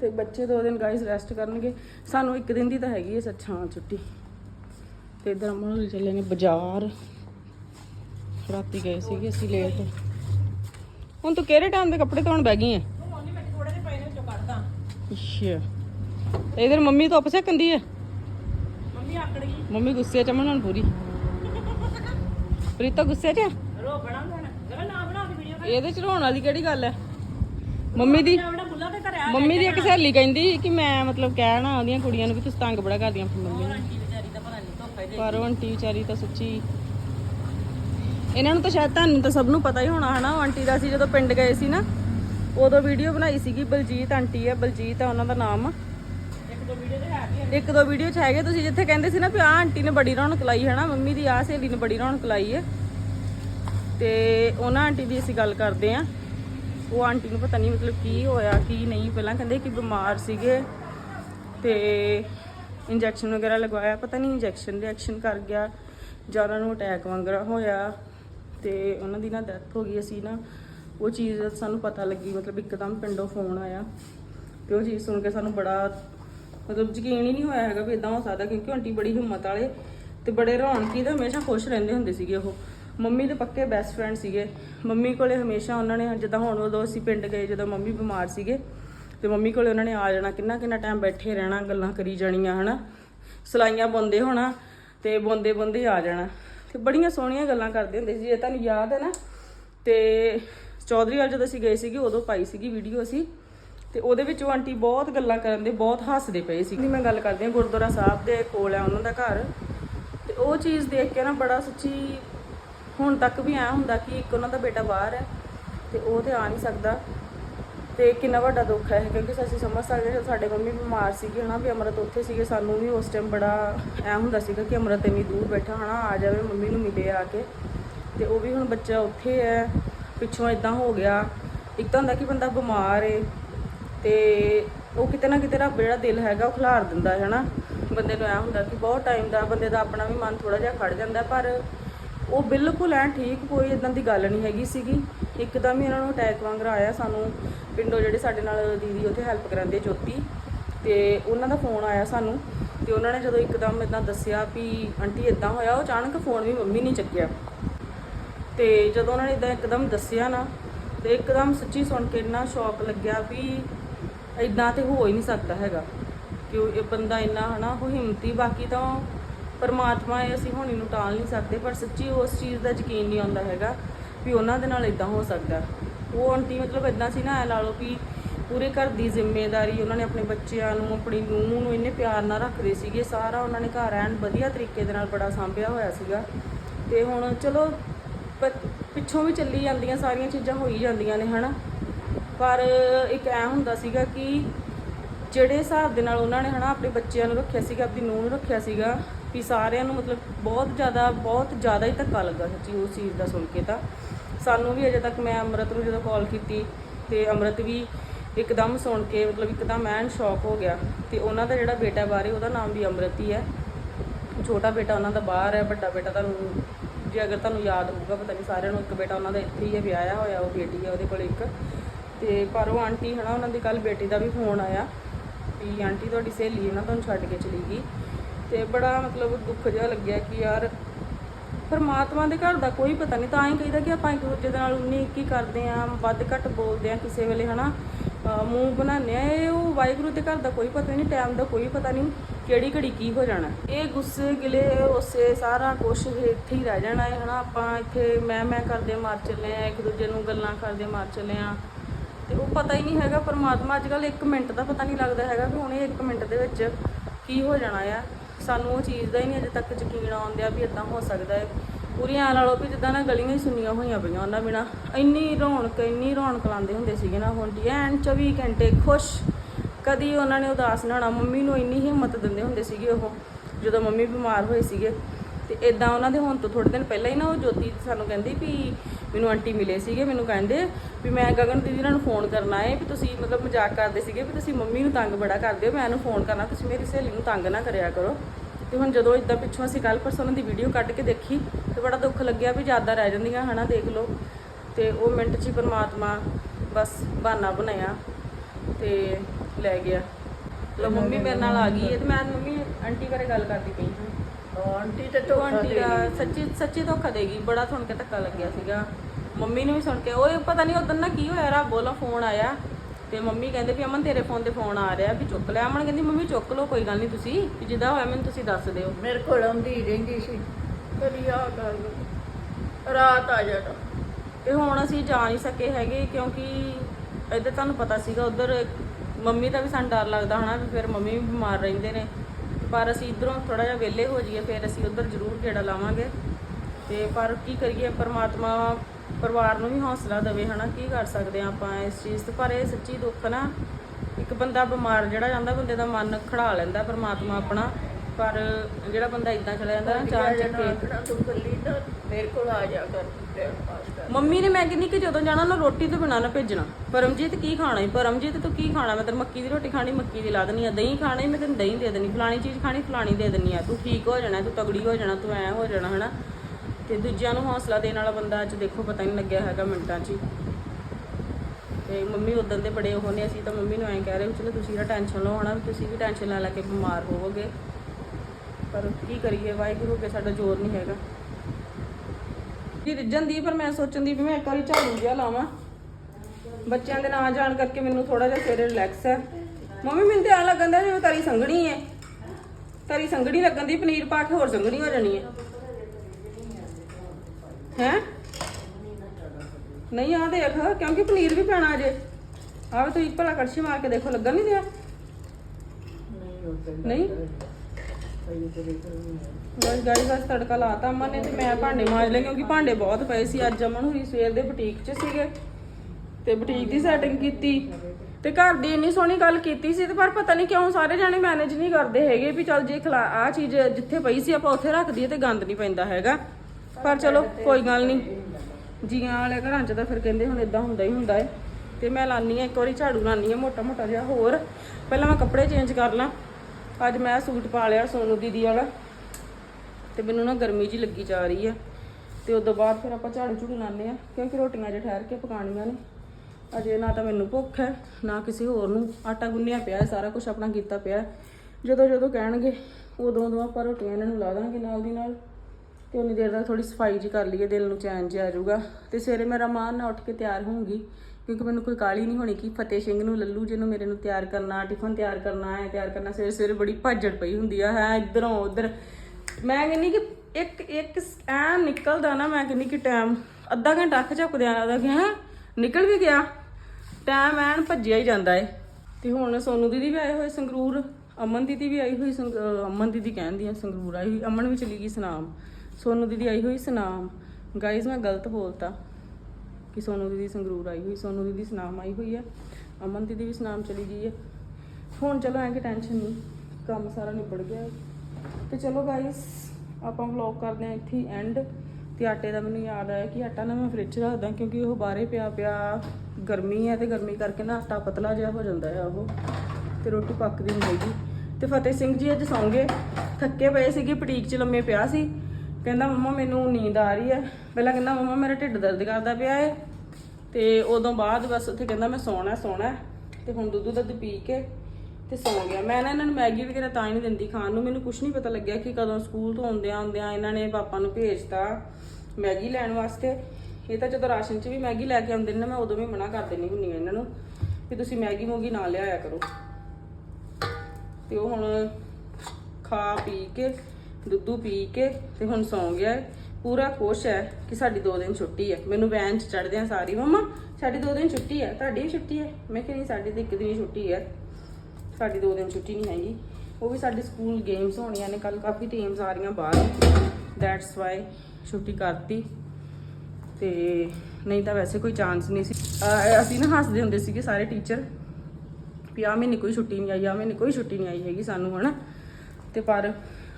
ਤੇ ਬੱਚੇ ਦੋ ਦਿਨ ਗਾਈਸ ਰੈਸਟ ਕਰਨਗੇ। ਸਾਨੂੰ ਇੱਕ ਦਿਨ ਦੀ ਤਾਂ ਹੈਗੀ ਹੈ ਸੱਚ ਹਾਂ ਛੁੱਟੀ। ਤੇ ਇਧਰ ਅਮਨ ਹੋਰੀ ਚੱਲੇ ਨੇ ਬਾਜ਼ਾਰ। ਰਾਤੀ ਗਏ ਸੀਗੇ ਅਸੀਂ ਲੇਟ ਹੁਣ ਤੂੰ ਕਿਹੜੇ ਟਾਈਮ ਦੇ ਕੱਪੜੇ ਧੋਣ ਬਹਿ ਗਈ ਐ ਮੋਨੀ ਮੈਂ ਥੋੜੇ ਜਿਹੇ ਪਏ ਨੇ ਵਿੱਚੋਂ ਕੱਢਦਾ। ਅੱਛਾ। ਇਧਰ ਮੰਮੀ ਧੁੱਪ ਸੇਕੰਦੀ ਐ ਮੰਮੀ ਆਕੜ। ਗਈ ਮੰਮੀ ਗੁੱਸੇ ਚ ਹੁਣ ਪੂਰੀ। ਪ੍ਰੀਤਾ ਗੁੱਸੇ ਚ ਆ? ਰੋ ਬਣਾ ਦੇਣਾ ਗਗਨ ਨਾ ਬਣਾ ਦੀ ਵੀਡੀਓ ਇਹਦੇ ਚ ਰੋਣ ਵਾਲੀ ਕਿਹੜੀ ਗੱਲ ਐ? ਮੰਮੀ ਦੀ ਬਣਾ ਬੁੱਲਾ ਤੇ ਘਰੇ ਆ ਮੰਮੀ ਦੀ ਇੱਕ ਸਹੇਲੀ ਕਹਿੰਦੀ ਕਿ ਮੈਂ ਮਤਲਬ ਕਹਿਣਾ ਉਹਦੀਆਂ ਕੁੜੀਆਂ ਨੂੰ ਵੀ ਤੁਸੀਂ ਤੰਗ ਬੜਾ ਕਰਦੀਆਂ ਆਪਣੀ ਮੰਮੀ ਨੂੰ। ਆਂਟੀ ਵਿਚਾਰੀ ਦਾ ਪਤਾ ਨਹੀਂ ਧੋਖਾ ਹੀ ਪਰ ਉਹ ਆਂਟੀ ਵਿਚਾਰੀ ਤਾਂ ਸੱਚੀ ਇਹਨਾਂ ਨੂੰ ਤਾਂ ਸ਼ਾਇਦ ਤੁਹਾਨੂੰ ਤਾਂ ਸਭ ਨੂੰ ਪਤਾ ਹੀ ਹੋਣਾ ਹਨਾ ਉਹ ਆਂਟੀ ਦਾ ਸੀ ਜਦੋਂ ਪਿੰਡ ਗਏ ਸੀ ਨਾ ਉਦੋਂ ਵੀਡੀਓ ਬਣਾਈ ਸੀਗੀ ਬਲਜੀਤ ਆਂਟੀ ਹੈ ਬਲਜੀਤ ਆ ਉਹਨਾਂ ਦਾ ਨਾਮ। ਇੱਕ ਦੋ ਵੀਡੀਓ ਤੇ ਹੈ ਇੱਕ ਦੋ ਵੀਡੀਓ ਚ ਹੈਗੇ, ਤੁਸੀਂ ਜਿੱਥੇ ਕਹਿੰਦੇ ਸੀ ਨਾ ਵੀ ਆਹ ਆਂਟੀ ਨੇ ਬੜੀ ਰੌਣਕ ਲਾਈ ਹੈ ਨਾ ਮੰਮੀ ਦੀ ਆਹ ਸਹੇਲੀ ਨੇ ਬੜੀ ਰੌਣਕ ਲਾਈ ਹੈ ਤੇ ਉਹਨਾਂ ਆਂਟੀ ਦੀ ਅਸੀਂ ਗੱਲ ਕਰਦੇ ਆਂ। ਉਹ ਆਂਟੀ ਨੂੰ ਪਤਾ ਨਹੀਂ ਮਤਲਬ ਕੀ ਹੋਇਆ, ਕੀ ਨਹੀਂ। ਪਹਿਲਾਂ ਕਹਿੰਦੇ ਕਿ ਬਿਮਾਰ ਸੀਗੇ ਤੇ ਇੰਜੈਕਸ਼ਨ ਵਗੈਰਾ ਲਗਵਾਇਆ। ਪਤਾ ਨਹੀਂ ਇੰਜੈਕਸ਼ਨ, ਰਿਐਕਸ਼ਨ ਕਰ ਗਿਆ। ਜਾਂ ਉਹਨਾਂ ਨੂੰ ਅਟੈਕ ਵਗੈਰਾ ਹੋਇਆ ਤੇ ਉਹਨਾਂ ਦੀ ਨਾ ਡੈਥ ਹੋ ਗਈ। ਅਸੀਂ ਨਾ ਉਹ ਚੀਜ਼ ਸਾਨੂੰ ਪਤਾ ਲੱਗੀ, ਮਤਲਬ ਇੱਕਦਮ ਪਿੰਡੋਂ ਫੋਨ ਆਇਆ। ਤੇ ਉਹ ਚੀਜ਼ ਸੁਣ ਕੇ ਸਾਨੂੰ ਬੜਾ ਮਤਲਬ ਯਕੀਨ ਹੀ ਨਹੀਂ ਹੋਇਆ ਹੈਗਾ ਵੀ ਇਦਾਂ ਹੋ ਸਕਦਾ, ਕਿਉਂਕਿ ਆਂਟੀ ਬੜੀ ਹਿੰਮਤ ਵਾਲੇ ਤੇ ਬੜੇ ਰੌਣਕੀ ਤੇ ਹਮੇਸ਼ਾ ਖੁਸ਼ ਰਹਿੰਦੇ ਹੁੰਦੇ ਸੀਗੇ ਉਹ। ਮੰਮੀ ਦੇ ਪੱਕੇ ਬੈਸਟ ਫਰੈਂਡ ਸੀਗੇ। ਮੰਮੀ ਕੋਲੇ ਹਮੇਸ਼ਾ ਉਹਨਾਂ ਨੇ, ਜਿੱਦਾਂ ਹੁਣ ਉਦੋਂ ਅਸੀਂ ਪਿੰਡ ਗਏ, ਜਦੋਂ ਮੰਮੀ ਬਿਮਾਰ ਸੀਗੇ, ਤੇ ਮੰਮੀ ਕੋਲੇ ਉਹਨਾਂ ਨੇ ਆ ਜਾਣਾ, ਕਿੰਨਾ ਕਿੰਨਾ ਟਾਈਮ ਬੈਠੇ ਰਹਿਣਾ, ਗੱਲਾਂ ਕਰੀ ਜਾਣੀਆਂ, ਹਨਾ? ਸਲਾਈਆਂ ਬੁੰਦੇ ਹੋਣਾ ਤੇ ਬੁੰਦੇ ਬੁੰਦੇ ਆ ਜਾਣਾ। ਤੇ ਬੜੀਆਂ ਸੋਹਣੀਆਂ ਗੱਲਾਂ ਕਰਦੇ ਹੁੰਦੇ ਸੀ ਜੇ ਤੁਹਾਨੂੰ ਯਾਦ ਹੈ ਨਾ? ਤੇ ਚੌਧਰੀ ਵਾਲ ਜਦੋਂ ਅਸੀਂ ਗਏ ਸੀਗੇ, ਉਦੋਂ ਪਾਈ ਸੀਗੀ ਵੀਡੀਓ ਅਸੀਂ। ਤੇ ਉਹਦੇ ਵਿੱਚ ਉਹ ਆਂਟੀ ਬਹੁਤ ਗੱਲਾਂ ਕਰਨ ਦੇ, ਬਹੁਤ ਹੱਸਦੇ ਪਏ ਸੀ। ਮੈਂ ਗੱਲ ਕਰਦੀ ਹਾਂ, ਗੁਰਦੁਆਰਾ ਸਾਹਿਬ ਦੇ ਕੋਲ ਆ ਉਹਨਾਂ ਦਾ ਘਰ। ਤੇ ਉਹ ਚੀਜ਼ ਦੇਖ ਕੇ ਨਾ ਬੜਾ ਸੱਚੀ ਹੁਣ ਤੱਕ ਵੀ ਐ ਹੁੰਦਾ ਕਿ ਇੱਕ ਉਹਨਾਂ ਦਾ ਬੇਟਾ ਬਾਹਰ ਹੈ ਤੇ ਉਹ ਤੇ ਆ ਨਹੀਂ ਸਕਦਾ। ਤੇ ਕਿੰਨਾ ਵੱਡਾ ਦੁੱਖ ਹੈ ਕਿਉਂਕਿ ਅਸੀਂ ਸਮਝ ਸਕਦੇ ਜਦੋਂ ਸਾਡੇ ਮੰਮੀ ਬਿਮਾਰ ਸੀਗੇ ਹਨਾ, ਵੀ ਅਮਰਤ ਉੱਥੇ ਸੀਗੇ, ਸਾਨੂੰ ਵੀ ਉਸ ਟਾਈਮ ਬੜਾ ਐ ਹੁੰਦਾ ਸੀਗਾ ਕਿ ਅਮਰਤ ਇੰਨੀ ਦੂਰ ਬੈਠਾ ਹਨਾ, ਆ ਜਾਵੇ ਮੰਮੀ ਨੂੰ ਮਿਲੇ ਆ ਕੇ। ਤੇ ਉਹ ਵੀ ਹੁਣ ਬੱਚਾ ਉੱਥੇ ਹੈ, ਪਿੱਛੋਂ ਇਦਾਂ ਹੋ ਗਿਆ। ਇੱਕ ਤਾਂ ਹੁੰਦਾ ਕਿ ਬੰਦਾ ਬਿਮਾਰ ਏ ਤੇ ਉਹ ਕਿਤੇ ਨਾ ਕਿਤੇ ਰੱਬ ਜਿਹੜਾ ਦਿਲ ਹੈਗਾ ਉਹ ਖਿਲਾਰ ਦਿੰਦਾ ਹੈ ਨਾ ਬੰਦੇ ਨੂੰ ਐ ਹੁੰਦਾ ਕਿ ਬਹੁਤ ਟਾਈਮ ਦਾ ਬੰਦੇ ਦਾ ਆਪਣਾ ਵੀ ਮਨ ਥੋੜਾ ਜਿਹਾ ਖੜ ਜਾਂਦਾ, ਪਰ ਉਹ ਬਿਲਕੁਲ ਐ ਠੀਕ ਕੋਈ ਇਦਾਂ ਦੀ ਗੱਲ ਨਹੀਂ ਹੈਗੀ ਸੀਗੀ। ਇੱਕਦਮ ਹੀ ਇਹਨਾਂ ਨੂੰ ਅਟੈਕ ਵਾਂਗਰ ਆਇਆ ਸਾਨੂੰ। ਪਿੰਡੋਂ ਜਿਹੜੇ ਸਾਡੇ ਨਾਲ ਦੀਦੀ ਉੱਥੇ ਹੈਲਪ ਕਰਾਉਂਦੇ ਜੋਤੀ, ਤੇ ਉਹਨਾਂ ਦਾ ਫੋਨ ਆਇਆ ਸਾਨੂੰ। ਤੇ ਉਹਨਾਂ ਨੇ ਜਦੋਂ ਇੱਕਦਮ ਇਦਾਂ ਦੱਸਿਆ ਵੀ ਆਂਟੀ ਇਦਾਂ ਹੋਇਆ, ਉਹ ਅਚਾਨਕ ਫੋਨ ਵੀ ਮੰਮੀ ਨਹੀਂ ਚੱਕਿਆ। ਤੇ ਜਦੋਂ ਉਹਨਾਂ ਨੇ ਇਦਾਂ ਇੱਕਦਮ ਦੱਸਿਆ ਨਾ, ਤੇ ਇੱਕਦਮ ਸੱਚੀ ਸੁਣ ਕੇ ਇੰਨਾ ਸ਼ੌਕ ਲੱਗਿਆ ਵੀ ਇਦਾਂ ਤੇ ਹੋ ਹੀ ਨਹੀਂ ਸਕਦਾ ਹੈਗਾ। ਕਿ ਇਹ ਬੰਦਾ ਇੰਨਾ ਹਨਾ, ਉਹ ਹਿੰਮਤੀ, ਬਾਕੀ ਤਾਂ ਪਰਮਾਤਮਾ ਹੈ ਅਸੀਂ ਹੁਣ ਇਹਨੂੰ ਟਾਲ ਨਹੀਂ ਸਕਦੇ, ਪਰ ਸੱਚੀ ਉਸ ਚੀਜ਼ ਦਾ ਯਕੀਨ ਨਹੀਂ ਆਉਂਦਾ ਹੈਗਾ ਵੀ ਉਹਨਾਂ ਦੇ ਨਾਲ ਇਦਾਂ ਹੋ ਸਕਦਾ। ਉਹ ਆਂਟੀ ਮਤਲਬ ਇਦਾਂ ਸੀ ਨਾ, ਐ ਲਾ ਲਓ ਵੀ ਪੂਰੇ ਘਰ ਦੀ ਜ਼ਿੰਮੇਵਾਰੀ ਉਹਨਾਂ ਨੇ ਆਪਣੇ ਬੱਚਿਆਂ ਨੂੰ, ਆਪਣੀ ਨੂੰਹ ਨੂੰ ਇੰਨੇ ਪਿਆਰ ਨਾਲ ਰੱਖਦੇ ਸੀਗੇ, ਸਾਰਾ ਉਹਨਾਂ ਨੇ ਘਰ ਐਨ ਵਧੀਆ ਤਰੀਕੇ ਦੇ ਨਾਲ ਬੜਾ ਸੰਭਿਆ ਹੋਇਆ ਸੀਗਾ। ਤੇ ਹੁਣ ਚਲੋ, ਪ- ਪਿੱਛੋਂ ਵੀ ਚੱਲੀ ਜਾਂਦੀਆਂ, ਸਾਰੀਆਂ ਚੀਜ਼ਾਂ ਹੋਈ ਜਾਂਦੀਆਂ ਨੇ ਹਨਾ। ਪਰ ਇੱਕ ਐ ਹੁੰਦਾ ਸੀਗਾ ਕਿ ਜਿਹੜੇ ਹਿਸਾਬ ਦੇ ਨਾਲ ਉਹਨਾਂ ਨੇ ਹਨਾ ਆਪਣੇ ਬੱਚਿਆਂ ਨੂੰ ਰੱਖਿਆ ਸੀਗਾ, ਆਪਣੀ ਨੂੰਹ ਨੂੰ ਰੱਖਿਆ ਸੀਗਾ, ਵੀ ਸਾਰਿਆਂ ਨੂੰ ਮਤਲਬ ਬਹੁਤ ਜ਼ਿਆਦਾ ਬਹੁਤ ਜ਼ਿਆਦਾ ਹੀ ਧੱਕਾ ਲੱਗਾ ਸੱਚੀ ਉਸ ਚੀਜ਼ ਦਾ ਸੁਣ ਕੇ ਤਾਂ। ਸਾਨੂੰ ਵੀ ਅਜੇ ਤੱਕ ਮੈਂ ਅੰਮ੍ਰਿਤ ਨੂੰ ਜਦੋਂ ਕਾਲ ਕੀਤੀ ਤੇ ਅੰਮ੍ਰਿਤ ਵੀ ਇੱਕਦਮ ਸੁਣ ਕੇ ਮਤਲਬ ਇੱਕਦਮ ਐਨ ਸ਼ੌਕ ਹੋ ਗਿਆ ਤੇ ਉਹਨਾਂ ਦਾ ਜਿਹੜਾ ਬੇਟਾ ਬਾਰੇ ਉਹਦਾ ਨਾਮ ਵੀ ਅੰਮ੍ਰਿਤ ਹੀ ਹੈ। ਛੋਟਾ ਬੇਟਾ ਉਹਨਾਂ ਦਾ ਬਾਹਰ ਹੈ, ਵੱਡਾ ਬੇਟਾ ਤੁਹਾਨੂੰ, ਜੇ ਅਗਰ ਤੁਹਾਨੂੰ ਯਾਦ ਹੋਊਗਾ ਪਤਾ ਨਹੀਂ ਸਾਰਿਆਂ ਨੂੰ ਇੱਕ ਬੇਟਾ ਉਹਨਾਂ ਦਾ ਇੱਥੇ ਹੀ ਹੈ, ਵਿਆਹਿਆ ਹੋਇਆ, ਉਹ ਬੇਟੀ ਹੈ ਉਹਦੇ ਕੋਲ ਇੱਕ। ਤੇ ਪਰ ਉਹ ਆਂਟੀ ਹਨਾ, ਉਹਨਾਂ ਦੀ ਕੱਲ ਬੇਟੀ ਦਾ ਵੀ ਫੋਨ ਆਇਆ ਵੀ ਆਂਟੀ ਤੁਹਾਡੀ ਸਹੇਲੀ ਉਹਨਾਂ ਤੁਹਾਨੂੰ ਛੱਡ ਕੇ ਚਲੀ ਗਈ। ਤੇ ਬੜਾ ਮਤਲਬ ਦੁੱਖ ਜਿਹਾ ਲੱਗਿਆ ਕਿ ਯਾਰ ਪਰਮਾਤਮਾ ਦੇ ਘਰ ਦਾ ਕੋਈ ਪਤਾ ਨਹੀਂ, ਤਾਂ ਹੀ ਕਹਿੰਦਾ ਕਿ ਆਪਾਂ ਇੱਕ ਦੂਜੇ ਦੇ ਨਾਲ ਉਨੀ ਕੀ ਕਰਦੇ ਆ, ਵੱਧ ਘੱਟ ਬੋਲਦੇ ਆ ਕਿਸੇ ਵੇਲੇ ਹਨਾ। ਅਹ ਮੂੰਹ ਬਣਾਉਂਦੇ ਆ, ਇਹ ਉਹ ਵਾਹਿਗੁਰੂ ਦੇ ਘਰ ਦਾ ਕੋਈ ਪਤਾ ਨਹੀਂ ਟਾਈਮ ਦਾ ਕੋਈ ਪਤਾ ਨਹੀਂ ਕਿਹੜੀ ਘੜੀ ਕੀ ਹੋ ਜਾਣਾ। ਇਹ ਗੁੱਸੇ ਗਿਲੇ ਉਸੇ ਸਾਰਾ ਕੁਝ ਇੱਥੇ ਹੀ ਰਹਿ ਜਾਣਾ ਹੈ ਹਨਾ, ਆਪਾਂ ਇੱਥੇ ਮੈਂ ਮੈਂ ਕਰਦੇ ਮਾਰ ਚੱਲੇ ਆ, ਇੱਕ ਦੂਜੇ ਨੂੰ ਗੱਲਾਂ ਕਰਦੇ ਮਾਰ ਚੱਲੇ ਆ। ਤੇ ਉਹ ਪਤਾ ਹੀ ਨਹੀਂ ਹੈਗਾ, ਪਰਮਾਤਮਾ ਅੱਜ ਕੱਲ 1 ਮਿੰਟ ਦਾ ਪਤਾ ਨਹੀਂ ਲੱਗਦਾ ਹੈਗਾ ਵੀ ਹੁਣੇ 1 ਮਿੰਟ ਦੇ ਵਿੱਚ ਕੀ ਹੋ ਜਾਣਾ ਆ। ਸਾਨੂੰ ਉਹ ਚੀਜ਼ ਦਾ ਹੀ ਨਹੀਂ ਅਜੇ ਤੱਕ ਯਕੀਨ ਆਉਂਦਿਆ ਵੀ ਇਦਾਂ ਹੋ ਸਕਦਾ ਹੈ। ਪੂਰੀ ਐਂ ਲਾ ਲਓ ਵੀ ਜਿੱਦਾਂ ਨਾ ਗਲੀਆਂ ਹੀ ਸੁੰਨੀਆਂ ਹੋਈਆਂ ਪਈਆਂ ਉਹਨਾਂ ਬਿਨਾ। ਇੰਨੀ ਰੌਣਕ ਇੰਨੀ ਰੌਣਕ ਲਾਉਂਦੇ ਹੁੰਦੇ ਸੀਗੇ ਨਾ ਹੁਣ ਐਨ 24 ਘੰਟੇ ਖੁਸ਼। ਕਦੀ ਉਹਨਾਂ ਨੇ ਉਦਾਸ ਨਾ ਹੋਣਾ। ਮੰਮੀ ਨੂੰ ਇੰਨੀ ਹਿੰਮਤ ਦਿੰਦੇ ਹੁੰਦੇ ਸੀਗੇ ਉਹ, ਜਦੋਂ ਮੰਮੀ ਬਿਮਾਰ ਹੋਏ ਸੀਗੇ। ਤੇ ਇਦਾਂ ਉਹਨਾਂ ਦੇ ਹੋਣ ਤੋਂ ਥੋੜੇ ਦਿਨ ਪਹਿਲਾਂ ਹੀ ਨਾ ਉਹ ਜੋਤੀ ਸਾਨੂੰ ਕਹਿੰਦੀ ਵੀ ਮੈਨੂੰ ਆਂਟੀ ਮਿਲੇ ਸੀਗੇ, ਮੈਨੂੰ ਕਹਿੰਦੇ ਵੀ ਮੈਂ ਗਗਨ ਦੀਦੀ ਨਾਲ ਨੂੰ ਫੋਨ ਕਰਨਾ ਹੈ ਵੀ ਤੁਸੀਂ ਮਤਲਬ ਮਜ਼ਾਕ ਕਰਦੇ ਸੀਗੇ, ਵੀ ਤੁਸੀਂ ਮੰਮੀ ਨੂੰ ਤੰਗ ਬੜਾ ਕਰਦੇ ਹੋ, ਮੈਂ ਇਹਨੂੰ ਫੋਨ ਕਰਨਾ, ਤੁਸੀਂ ਮੇਰੀ ਸਹੇਲੀ ਨੂੰ ਤੰਗ ਨਾ ਕਰਿਆ ਕਰੋ। ਤੇ ਹੁਣ ਜਦੋਂ ਇਦਾਂ ਪਿੱਛੋਂ ਅਸੀਂ ਕੱਲ ਪਰਸੋਂ ਉਹਨਾਂ ਦੀ ਵੀਡੀਓ ਕੱਢ ਕੇ ਦੇਖੀ, ਤੇ ਬੜਾ ਦੁੱਖ ਲੱਗਿਆ ਵੀ ਜ਼ਿਆਦਾ ਰਹਿ ਜਾਂਦੀਆਂ ਹਨਾ, ਦੇਖ ਲਓ। ਤੇ ਉਹ ਮਿੰਟ 'ਚ ਹੀ ਪਰਮਾਤਮਾ ਬਸ ਬਹਾਨਾ ਬਣਾਇਆ ਤੇ ਲੈ ਗਿਆ। ਲੋ ਮੰਮੀ ਮੇਰੇ ਨਾਲ ਆ ਗਈ ਹੈ ਤੇ ਮੈਂ ਮੰਮੀ ਆਂਟੀ ਬਾਰੇ ਗੱਲ ਕਰਦੀ ਪਈ ਹਾਂ। ਆਂਟੀ ਤੇ ਉਹ ਆਂਟੀ ਦਾ ਸੱਚੀ ਸੱਚੀ ਧੋਖਾ ਦੇਗੀ। ਬੜਾ ਸੁਣ ਕੇ ਧੱਕਾ ਲੱਗਿਆ ਸੀਗਾ। ਮੰਮੀ ਨੂੰ ਵੀ ਸੁਣ ਕੇ। ਓਏ ਪਤਾ ਨਹੀਂ ਉਦੋਂ ਨਾ ਕੀ ਹੋਇਆ ਰੱਬ ਵੱਲੋਂ ਫੋਨ ਆਇਆ। ਤੇ ਮੰਮੀ ਕਹਿੰਦੇ ਵੀ ਅਮਨ ਤੇਰੇ ਫੋਨ ਤੇ ਫੋਨ ਆ ਰਿਹਾ ਵੀ ਚੁੱਕ ਲੈ। ਅਮਨ ਕਹਿੰਦੀ ਮੰਮੀ ਚੁੱਕ ਲਓ ਕੋਈ ਗੱਲ ਨਹੀਂ ਤੁਸੀਂ। ਵੀ ਜਿੱਦਾਂ ਹੋਇਆ ਮੈਨੂੰ ਤੁਸੀਂ ਦੱਸ ਦਿਓ। ਮੇਰੇ ਕੋਲ ਆਉਂਦੀ ਰਹਿੰਦੀ ਸੀ। ਕਦੀ ਆ ਗੱਲ। ਰਾਤ ਆ ਜਾਣਾ ਤੇ। ਹੁਣ ਅਸੀਂ ਜਾ ਨਹੀਂ ਸਕੇ ਹੈਗੇ ਕਿਉਂਕਿ ਇੱਧਰ ਤੁਹਾਨੂੰ ਪਤਾ ਸੀਗਾ ਉਧਰ ਮੰਮੀ ਦਾ ਵੀ ਸਾਨੂੰ ਡਰ ਲੱਗਦਾ ਹਨਾ ਵੀ ਫਿਰ ਮੰਮੀ ਵੀ ਬਿਮਾਰ ਰਹਿੰਦੇ ਨੇ। ਪਰ ਅਸੀਂ ਇਧਰੋਂ ਥੋੜਾ ਜਿਹਾ ਵਿਹਲੇ ਹੋ ਜਾਈਏ ਫਿਰ ਅਸੀਂ ਉਧਰ ਜ਼ਰੂਰ ਗੇੜਾ ਲਾਵਾਂਗੇ। ਤੇ ਪਰ ਕੀ ਕਰੀਏ ਪਰਮਾਤਮਾ ਪਰਿਵਾਰ ਨੂੰ ਵੀ ਹੌਸਲਾ ਦੇਵੇ ਹਨਾ? ਕੀ ਕਰ ਸਕਦੇ ਆ ਆਪਾਂ ਇਸ ਚੀਜ਼ ਤੇ? ਪਰ ਇਹ ਸੱਚੀ ਦੁੱਖ ਨਾ ਇੱਕ ਬੰਦਾ ਬਿਮਾਰ ਜਿਹੜਾ ਜਾਂਦਾ ਬੰਦੇ ਦਾ ਮਨ ਖੜਾ ਲੈਂਦਾ ਪਰਮਾਤਮਾ ਆਪਣਾ। ਪਰ ਜਿਹੜਾ ਬੰਦਾ ਇਦਾਂ ਚਲਾ ਜਾਂਦਾ ਨਾ ਚਾਰ ਚੱਕੇ ਤੂੰ ਕੱਲੀ ਨਾ ਮੇਰੇ ਕੋਲ ਆ ਜਾ ਕਰ। ਮੰਮੀ ਨੇ ਮੈਂ ਕਹਿੰਦੀ ਕਿ ਜਦੋਂ ਜਾਣਾ ਨਾ ਰੋਟੀ ਤੋਂ ਬਿਨਾਂ ਨਾ ਭੇਜਣਾ। ਪਰਮਜੀਤ ਕੀ ਖਾਣਾ ਹੈ ਪਰਮਜੀਤ ਤੂੰ ਕੀ ਖਾਣਾ? ਮੈਂ ਤੈਨੂੰ ਮੱਕੀ ਦੀ ਰੋਟੀ ਖਾਣੀ ਮੱਕੀ ਦੀ ਲਾ ਦੇਣੀ ਆ। ਦਹੀਂ ਖਾਣਾ ਈ, ਮੈਂ ਤੈਨੂੰ ਦਹੀਂ ਦੇ ਦੇਣੀ। ਫਲਾਣੀ ਚੀਜ਼ ਖਾਣੀ ਫਲਾਣੀ ਦੇ ਦੇਣੀ ਆ। ਤੂੰ ਠੀਕ ਹੋ ਜਾਣਾ ਤੂੰ ਤਗੜੀ ਹੋ ਜਾਣਾ ਤੂੰ ਐ ਹੋ ਜਾਣਾ ਹਨਾ? ਤੇ ਦੂਜਿਆਂ ਨੂੰ ਹੌਸਲਾ ਦੇਣ ਵਾਲਾ ਬੰਦਾ ਅੱਜ ਦੇਖੋ ਪਤਾ ਨਹੀਂ ਲੱਗਿਆ ਹੈਗਾ ਮਿੰਟਾਂ 'ਚ ਤੇ ਮੰਮੀ ਉਦੋਂ ਦੇ ਬੜੇ ਉਹ ਨੇ ਅਸੀਂ ਤਾਂ ਮੰਮੀ ਨੂੰ ਐਂ ਕਹਿ ਰਹੇ ਵੀ ਚਲੋ ਤੁਸੀਂ ਨਾ ਟੈਨਸ਼ਨ ਲਓ ਹਨਾ? ਤੁਸੀਂ ਵੀ ਟੈਨਸ਼ਨ ਲੈ ਲੈ ਕੇ ਬਿਮਾਰ ਹੋਵੋਗੇ। ਪਰ ਕੀ ਕਰੀਏ? ਵਾਹਿਗੁਰੂ ਕੇ ਸਾਡਾ ਜ਼ੋਰ ਨਹੀਂ ਹੈਗਾ। ਜੀ ਰਿੱਜਣ ਦੀ ਪਰ ਮੈਂ ਸੋਚਣ ਦੀ ਵੀ ਮੈਂ ਇੱਕ ਵਾਰੀ ਝਾੜੂ ਜਿਹਾ ਲਾਵਾਂ। ਬੱਚਿਆਂ ਦੇ ਨਾ ਜਾਣ ਕਰਕੇ ਮੈਨੂੰ ਥੋੜਾ ਜਿਹਾ ਸਵੇਰੇ ਰਿਲੈਕਸ ਹੈ। ਮੰਮੀ ਮੈਨੂੰ ਤੇ ਆ ਲੱਗਣ ਦਾ ਜਿਵੇਂ ਤਰੀ ਸੰਘਣੀ ਹੈ। ਤਰੀ ਸੰਘਣੀ ਲੱਗਣ ਦੀ ਪਨੀਰ ਪਾ ਕੇ ਹੋਰ ਸੰਘਣੀ ਹੋ ਜਾਣੀ ਹੈ। ਹੈ? ਨਹੀਂ ਆ ਦੇਖ ਕਿਉਂਕਿ ਪਨੀਰ ਵੀ ਪੈਣਾ ਅਜੇ ਆਹ ਤੁਸੀਂ ਭਲਾ ਕੜਛੀ ਮਾਰ ਕੇ ਦੇਖੋ ਲੱਗਣ ਨਹੀਂ ਦਿਆ? ਨਹੀਂ ਬਸ ਗਾੜੀ ਬਸ ਤੜਕਾ ਲਾਤਾ ਅਮਨ ਨੇ ਤੇ ਮੈਂ ਭਾਂਡੇ ਮਾਂਜ ਲਏ ਕਿਉਂਕਿ ਭਾਂਡੇ ਬਹੁਤ ਪਏ ਸੀ। ਅੱਜ ਅਮਨ ਹੋਈ ਸਵੇਰ ਦੇ ਬੁਟੀਕ 'ਚ ਸੀਗੇ ਤੇ ਬੁਟੀਕ ਦੀ ਸੈਟਿੰਗ ਕੀਤੀ ਤੇ ਘਰ ਦੀ ਇੰਨੀ ਸੋਹਣੀ ਗੱਲ ਕੀਤੀ ਸੀ ਤੇ ਪਰ ਪਤਾ ਨਹੀਂ ਕਿਉਂ ਸਾਰੇ ਜਾਣੇ ਮੈਨੇਜ ਨਹੀਂ ਕਰਦੇ ਹੈਗੇ ਵੀ ਚੱਲ ਜੇ ਖਲਾ ਆ ਚੀਜ਼ ਜਿੱਥੇ ਪਈ ਸੀ ਆਪਾਂ ਉੱਥੇ ਰੱਖ ਦਈਏ ਤੇ ਗੰਦ ਨਹੀਂ ਪੈਂਦਾ ਹੈਗਾ। ਪਰ ਚਲੋ, ਕੋਈ ਗੱਲ ਨਹੀਂ ਜੀਆਂ ਵਾਲੇ ਘਰਾਂ 'ਚ ਤਾਂ ਫਿਰ ਕਹਿੰਦੇ ਹੁਣ ਇਦਾਂ ਹੁੰਦਾ ਹੀ ਹੁੰਦਾ ਹੈ ਤੇ ਮੈਂ ਲਾਨੀ ਆ, ਇੱਕ ਵਾਰੀ ਝਾੜੂ ਲਾਨੀ ਆ, ਮੋਟਾ ਮੋਟਾ ਜਿਹਾ ਹੋਰ। ਪਹਿਲਾਂ ਮੈਂ ਕੱਪੜੇ ਚੇਂਜ ਕਰ ਲਾਂ। ਅੱਜ ਮੈਂ ਸੂਟ ਪਾ ਲਿਆ ਸੋਨੂ ਦੀਦੀ ਵਾਲਾ। ਤੇ ਮੈਨੂੰ ਨਾ ਗਰਮੀ ਜੀ ਲੱਗੀ ਜਾ ਰਹੀ ਆ। ਤੇ ਉਦੋਂ ਬਾਅਦ ਫਿਰ ਆਪਾਂ ਝਾੜੂ ਝੂੜੂ ਲਾਉਂਦੇ ਆ ਕਿਉਂਕਿ ਰੋਟੀਆਂ ਜੇ ਠਹਿਰ ਕੇ ਪਕਾਉਣੀਆਂ ਨੇ। ਅਜੇ ਨਾ ਤਾਂ ਮੈਨੂੰ ਭੁੱਖ ਹੈ ਨਾ ਕਿਸੇ ਹੋਰ ਨੂੰ। ਆਟਾ ਗੁੰਨਿਆ ਪਿਆ ਹੈ, ਸਾਰਾ ਕੁਝ ਆਪਣਾ ਕੀਤਾ ਪਿਆ ਜਦੋਂ ਜਦੋਂ ਕਹਿਣਗੇ ਉਦੋਂ ਉਦੋਂ ਆਪਾਂ ਰੋਟੀਆਂ ਇਹਨਾਂ ਨੂੰ ਲਾ ਦਾਂਗੇ ਨਾਲ ਦੀ ਨਾਲ। ਤੇ ਉਨੀ ਦੇਰ ਤੱਕ ਥੋੜੀ ਸਫ਼ਾਈ ਜੀ ਕਰ ਲਈਏ ਦਿਲ ਨੂੰ ਚੈਨ ਜਿਹਾ ਆ ਜਾਊਗਾ। ਤੇ ਸਵੇਰੇ ਮੇਰਾ ਮਾਨ ਨਾਲ ਉੱਠ ਕੇ ਤਿਆਰ ਹੋਊਂਗੀ ਕਿਉਂਕਿ ਮੈਨੂੰ ਕੋਈ ਕਾਲੀ ਨਹੀਂ ਹੋਣੀ ਕਿ ਫਤਿਹ ਸਿੰਘ ਨੂੰ ਲੱਲੂ ਜੀ ਨੂੰ ਮੇਰੇ ਨੂੰ ਤਿਆਰ ਕਰਨਾ ਟਿਫਨ ਤਿਆਰ ਕਰਨਾ ਹੈ ਤਿਆਰ ਕਰਨਾ। ਸਵੇਰੇ ਸਵੇਰੇ ਬੜੀ ਭਾਜੜ ਪਈ ਹੁੰਦੀ ਆ ਹੈ ਇਧਰੋਂ ਉਧਰ। ਮੈਂ ਕਹਿੰਨੀ ਕਿ ਇੱਕ ਇੱਕ ਐ ਨਿਕਲਦਾ ਨਾ, ਮੈਂ ਕਹਿੰਨੀ ਕਿ ਟਾਈਮ ਅੱਧਾ ਘੰਟਾ ਅੱਖ ਝਪਦਿਆਂ ਲੱਗਦਾ ਕਿ, ਹੈ, ਨਿਕਲ ਵੀ ਗਿਆ। ਟਾਈਮ ਐਨ ਭੱਜਿਆ ਹੀ ਜਾਂਦਾ ਏ। ਤੇ ਹੁਣ ਸੋਨੂ ਦੀਦੀ ਵੀ ਆਏ ਹੋਏ ਸੰਗਰੂਰ, ਅਮਨ ਦੀਦੀ ਵੀ ਆਈ ਹੋਈ ਸੰਗ- ਅਮਨ ਦੀਦੀ ਕਹਿੰਦੀ ਆ ਸੰਗਰੂਰ ਆਈ ਹੋਈ, ਅਮਨ ਵੀ ਚਲੀ ਗਈ ਸਨਾਮ। ਸੋਨੂ ਦੀਦੀ ਆਈ ਹੋਈ ਸਨਾਮ। ਗਾਇਜ਼ ਮੈਂ ਗਲਤ ਬੋਲਤਾ ਕਿ ਸੋਨੂ ਦੀਦੀ ਸੰਗਰੂਰ ਆਈ ਹੋਈ, ਸੋਨੂ ਦੀਦੀ ਸਨਾਮ ਆਈ ਹੋਈ ਹੈ ਅਮਨ ਦੀਦੀ ਵੀ ਸਨਾਮ ਚਲੀ ਗਈ ਹੈ ਹੁਣ ਚਲੋ ਐਂ ਕਿ ਟੈਨਸ਼ਨ ਨਹੀਂ ਕੰਮ ਸਾਰਾ ਨਿਬੜ ਗਿਆ। ਤੇ ਚਲੋ ਗਾਇਸ ਆਪਾਂ ਵਲੌਗ ਕਰਦੇ ਹਾਂ ਇੱਥੇ ਐਂਡ ਤੇ ਆਟੇ ਦਾ ਮੈਨੂੰ ਯਾਦ ਆਇਆ ਕਿ ਆਟਾ ਨਾ ਮੈਂ ਫ੍ਰਿਜ 'ਚ ਰੱਖਦਾ ਕਿਉਂਕਿ ਉਹ ਬਾਹਰੇ ਪਿਆ ਪਿਆ ਗਰਮੀ ਹੈ ਤੇ ਗਰਮੀ ਕਰਕੇ ਨਾ ਆਟਾ ਪਤਲਾ ਜਿਹਾ ਹੋ ਜਾਂਦਾ ਹੈ ਉਹ ਤੇ ਰੋਟੀ ਪੱਕਦੀ ਨਹੀਂ ਹੈਗੀ। ਤੇ ਫਤਿਹ ਸਿੰਘ ਜੀ ਅੱਜ ਸੌਂਗੇ। ਥੱਕੇ ਪਏ ਸੀਗੇ, ਪਟੀਕ 'ਚ ਲੰਮੇ ਪਿਆ ਸੀ। ਕਹਿੰਦਾ ਮੰਮਾ ਮੈਨੂੰ ਨੀਂਦ ਆ ਰਹੀ ਹੈ। ਪਹਿਲਾਂ ਕਹਿੰਦਾ ਮੰਮਾ ਮੇਰਾ ਢਿੱਡ ਦਰਦ ਕਰਦਾ ਪਿਆ ਹੈ। ਤੇ ਉਦੋਂ ਬਾਅਦ ਬਸ ਉੱਥੇ ਕਹਿੰਦਾ ਮੈਂ ਸੌਣਾ ਸੌਣਾ ਤੇ ਹੁਣ ਦੁੱਧ ਦੁੱਧ ਪੀ ਕੇ ਤੇ ਸੌ ਗਿਆ। ਮੈਂ ਨਾ ਇਹਨਾਂ ਨੂੰ ਮੈਗੀ ਵਗੈਰਾ ਤਾਂ ਹੀ ਨਹੀਂ ਦਿੰਦੀ ਖਾਣ ਨੂੰ। ਮੈਨੂੰ ਕੁਝ ਨਹੀਂ ਪਤਾ ਲੱਗਿਆ ਕਿ ਕਦੋਂ ਸਕੂਲ ਤੋਂ ਆਉਂਦਿਆਂ ਆਉਂਦਿਆਂ ਇਹਨਾਂ ਨੇ ਪਾਪਾ ਨੂੰ ਭੇਜਤਾ ਮੈਗੀ ਲੈਣ ਵਾਸਤੇ। ਇਹ ਤਾਂ ਜਦੋਂ ਰਾਸ਼ਨ 'ਚ ਵੀ ਮੈਗੀ ਲੈ ਕੇ ਆਉਂਦੇ ਨੇ ਨਾ, ਮੈਂ ਉਦੋਂ ਵੀ ਮਨਾ ਕਰ ਦਿੰਦੀ ਹੁੰਨੀ ਆ ਇਹਨਾਂ ਨੂੰ ਵੀ ਤੁਸੀਂ ਮੈਗੀ ਮੂਗੀ ਨਾ ਲਿਆਇਆ ਕਰੋ। ਤੇ ਉਹ ਹੁਣ ਖਾ ਪੀ ਕੇ, ਦੁੱਧੂ ਪੀ ਕੇ ਤੇ ਹੁਣ ਸੌਂ ਗਿਆ ਹੈ। ਪੂਰਾ ਖੁਸ਼ ਹੈ ਕਿ ਸਾਡੀ 2 ਦਿਨ ਛੁੱਟੀ ਹੈ। ਮੈਨੂੰ ਵੈਨ 'ਚ ਚੜਦੇ ਆ ਸਾਰੀ, ਮੰਮਾ, ਸਾਡੀ 2 ਦਿਨ ਛੁੱਟੀ ਹੈ, ਤੁਹਾਡੀ ਵੀ ਛੁੱਟੀ ਹੈ? ਮੈਂ ਕਿਹਾ ਨਹੀਂ, ਸਾਡੀ ਤਾਂ ਇੱਕ ਦਿਨ ਹੀ ਛੁੱਟੀ ਹੈ। ਸਾਡੀ 2 ਦਿਨ ਛੁੱਟੀ ਨਹੀਂ ਹੈਗੀ। ਉਹ ਵੀ ਸਾਡੇ ਸਕੂਲ ਗੇਮਸ ਹੋਣੀਆਂ ਨੇ ਕੱਲ ਕਾਫੀ ਟੀਮਸ ਆ ਰਹੀਆਂ ਬਾਹਰ। ਦੈਟਸ ਵਾਈ ਛੁੱਟੀ ਕਰਤੀ। ਤੇ ਨਹੀਂ ਤਾਂ ਵੈਸੇ ਕੋਈ ਚਾਂਸ ਨਹੀਂ ਸੀ। ਅਸੀਂ ਨਾ ਹੱਸਦੇ ਹੁੰਦੇ ਸੀਗੇ ਸਾਰੇ ਟੀਚਰ ਵੀ ਆਹ ਮਹੀਨੇ ਕੋਈ ਛੁੱਟੀ ਨਹੀਂ ਆਈ ਆ ਮਹੀਨੇ ਕੋਈ ਛੁੱਟੀ ਨਹੀਂ ਆਈ ਹੈਗੀ ਸਾਨੂੰ, ਹਨਾ? ਤੇ ਪਰ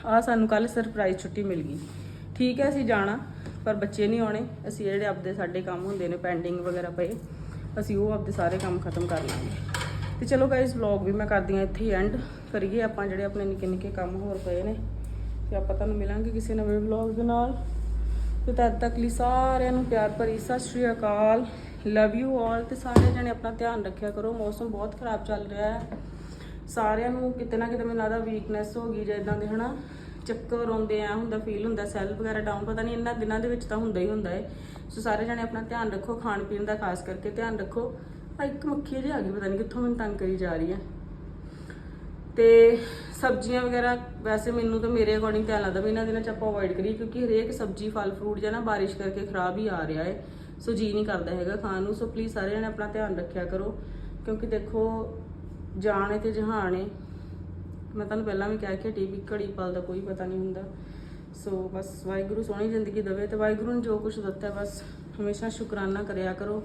ਆ ਸਾਨੂੰ ਕੱਲ ਸਰਪ੍ਰਾਈਜ਼ ਛੁੱਟੀ ਮਿਲ ਗਈ। ਠੀਕ ਹੈ, ਅਸੀਂ ਜਾਣਾ, ਪਰ ਬੱਚੇ ਨਹੀਂ ਆਉਣੇ। ਅਸੀਂ ਜਿਹੜੇ ਆਪਦੇ ਸਾਡੇ ਕੰਮ ਹੁੰਦੇ ਨੇ ਪੈਂਡਿੰਗ ਵਗੈਰਾ ਪਏ, ਅਸੀਂ ਉਹ ਆਪਦੇ ਸਾਰੇ ਕੰਮ ਖਤਮ ਕਰ ਲਾਂਗੇ। ਤੇ ਚਲੋ ਗਾਇਸ ਵਲੌਗ ਵੀ ਮੈਂ ਕਰਦੀ ਹਾਂ ਇੱਥੇ ਐਂਡ ਕਰੀਏ ਆਪਾਂ ਜਿਹੜੇ ਆਪਣੇ ਨਿੱਕੇ ਨਿੱਕੇ ਕੰਮ ਹੋਰ ਪਏ ਨੇ। ਤੇ ਆਪਾਂ ਤੁਹਾਨੂੰ ਮਿਲਾਂਗੇ ਕਿਸੇ ਨਵੇਂ ਵਲੌਗ ਦੇ ਨਾਲ। ਤੇ ਤਦ ਤੱਕ ਲਈ ਸਾਰਿਆਂ ਨੂੰ ਪਿਆਰ ਭਰੀ ਸਤਿ ਸ਼੍ਰੀ ਅਕਾਲ। ਲਵ ਯੂ ਆਲ ਤੇ ਸਾਰੇ ਜਣੇ ਆਪਣਾ ਧਿਆਨ ਰੱਖਿਆ ਕਰੋ। ਮੌਸਮ ਬਹੁਤ ਖਰਾਬ ਚੱਲ ਰਿਹਾ ਹੈ। ਸਾਰਿਆਂ ਨੂੰ ਕਿਤੇ ਨਾ ਕਿਤੇ ਮੈਨੂੰ ਲੱਗਦਾ ਵੀਕਨੈਸ ਹੋ ਗਈ ਜਾਂ ਇਦਾਂ ਦੇ, ਹਨਾ? ਚੱਕਰ ਆਉਂਦੇ ਆ, ਹੁੰਦਾ ਫੀਲ ਹੁੰਦਾ ਸੈੱਲ ਵਗੈਰਾ ਡਾਊਨ ਪਤਾ ਨਹੀਂ ਇਹਨਾਂ ਦਿਨਾਂ ਦੇ ਵਿੱਚ ਤਾਂ ਹੁੰਦਾ ਹੀ ਹੁੰਦਾ ਹੈ ਸੋ ਸਾਰੇ ਜਣੇ ਆਪਣਾ ਧਿਆਨ ਰੱਖੋ ਖਾਣ ਪੀਣ ਦਾ ਖਾਸ ਕਰਕੇ ਧਿਆਨ ਰੱਖੋ। ਆ ਇੱਕ ਮੱਖੀ ਜਿਹੀ ਆ ਗਈ, ਪਤਾ ਨਹੀਂ ਕਿੱਥੋਂ ਮੈਨੂੰ ਤੰਗ ਕਰੀ ਜਾ ਰਹੀ ਹੈ। ਤੇ ਸਬਜ਼ੀਆਂ ਵਗੈਰਾ, ਵੈਸੇ ਮੈਨੂੰ ਤਾਂ ਮੇਰੇ ਅਕੋਰਡਿੰਗ ਤਾਂ ਲੱਗਦਾ ਵੀ ਇਹਨਾਂ ਦਿਨਾਂ ਚ ਆਪਾਂ ਅਵੋਇਡ ਕਰੀਏ, ਕਿਉਂਕਿ ਹਰੇਕ ਸਬਜ਼ੀ, ਫਲ ਫਰੂਟ ਜਾਂ ਨਾ ਬਾਰਿਸ਼ ਕਰਕੇ ਖਰਾਬ ਹੀ ਆ ਰਿਹਾ ਹੈ। ਸੋ ਜੀ ਨਹੀਂ ਕਰਦਾ ਹੈਗਾ ਖਾਣ ਨੂੰ। ਸੋ ਪਲੀਜ਼ ਸਾਰੇ ਜਣੇ ਆਪਣਾ ਧਿਆਨ ਰੱਖਿਆ ਕਰੋ, ਕਿਉਂਕਿ ਦੇਖੋ, ਜਾਣ ਹੈ ਤੇ ਜਹਾਨ ਹੈ। ਮੈਂ ਤੁਹਾਨੂੰ ਪਹਿਲਾਂ ਵੀ ਕਹਿ ਕੇ ਟੀਵੀ ਘੜੀ ਪਲ ਦਾ ਕੋਈ ਪਤਾ ਨਹੀਂ ਹੁੰਦਾ। ਸੋ ਬਸ ਵਾਹਿਗੁਰੂ ਸੋਹਣੀ ਜ਼ਿੰਦਗੀ ਦੇਵੇ ਤੇ ਵਾਹਿਗੁਰੂ ਨੇ ਜੋ ਕੁਝ ਦਿੱਤਾ ਬਸ ਹਮੇਸ਼ਾ ਸ਼ੁਕਰਾਨਾ ਕਰਿਆ ਕਰੋ।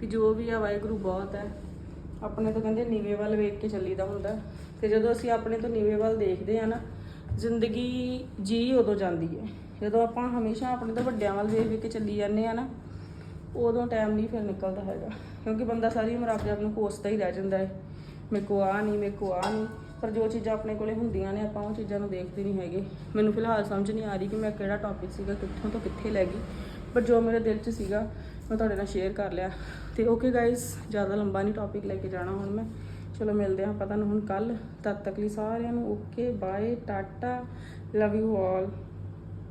ਕਿ ਜੋ ਵੀ ਆ ਵਾਹਿਗੁਰੂ ਬਹੁਤ ਹੈ। ਆਪਣੇ ਤੋਂ ਕਹਿੰਦੇ ਨੀਵੇਂ ਵੱਲ ਵੇਖ ਕੇ ਚੱਲੀਦਾ ਹੁੰਦਾ। ਤੇ ਜਦੋਂ ਅਸੀਂ ਆਪਣੇ ਤੋਂ ਨੀਵੇਂ ਵੱਲ ਦੇਖਦੇ ਆ ਨਾ, ਜ਼ਿੰਦਗੀ ਜੀ ਉਦੋਂ ਜਾਂਦੀ ਹੈ। ਜਦੋਂ ਆਪਾਂ ਹਮੇਸ਼ਾ ਆਪਣੇ ਤੋਂ ਵੱਡਿਆਂ ਵੱਲ ਵੇਖ ਵੇਖ ਕੇ ਚੱਲੀ ਜਾਂਦੇ ਆ ਨਾ, ਉਦੋਂ ਟਾਈਮ ਨਹੀਂ ਫਿਰ ਨਿਕਲਦਾ ਹੈਗਾ। ਕਿਉਂਕਿ ਬੰਦਾ ਸਾਰੀ ਉਮਰ ਆਪਣੇ ਆਪ ਨੂੰ ਕੋਸਦਾ ਹੀ ਰਹਿ ਜਾਂਦਾ ਹੈ। ਮੇਰੇ ਕੋ ਆ ਨਹੀਂ, ਮੇਰੇ ਕੋ ਆ ਨਹੀਂ। ਪਰ ਜੋ ਚੀਜ਼ਾਂ ਆਪਣੇ ਕੋਲੇ ਹੁੰਦੀਆਂ ਨੇ, ਆਪਾਂ ਉਹ ਚੀਜ਼ਾਂ ਨੂੰ ਦੇਖਦੇ ਨਹੀਂ ਹੈਗੇ। ਮੈਨੂੰ ਫਿਲਹਾਲ ਸਮਝ ਨਹੀਂ ਆ ਰਹੀ ਕਿ ਮੈਂ ਕਿਹੜਾ ਟੌਪਿਕ ਸੀਗਾ, ਕਿੱਥੋਂ ਤੋਂ ਕਿੱਥੇ ਲੈ ਗਈ। ਪਰ ਜੋ ਮੇਰੇ ਦਿਲ 'ਚ ਸੀਗਾ ਮੈਂ ਤੁਹਾਡੇ ਨਾਲ ਸ਼ੇਅਰ ਕਰ ਲਿਆ। ਤੇ ਓਕੇ ਗਾਇਸ ਜ਼ਿਆਦਾ ਲੰਬਾ ਨਹੀਂ ਟੌਪਿਕ ਲੈ ਕੇ ਜਾਣਾ ਹੁਣ ਮੈਂ। ਚਲੋ ਮਿਲਦੇ ਹਾਂ ਪਤਾ ਨੂੰ ਹੁਣ ਕੱਲ ਤਦ ਤੱਕ ਲਈ ਸਾਰਿਆਂ ਨੂੰ okay bye tata love you all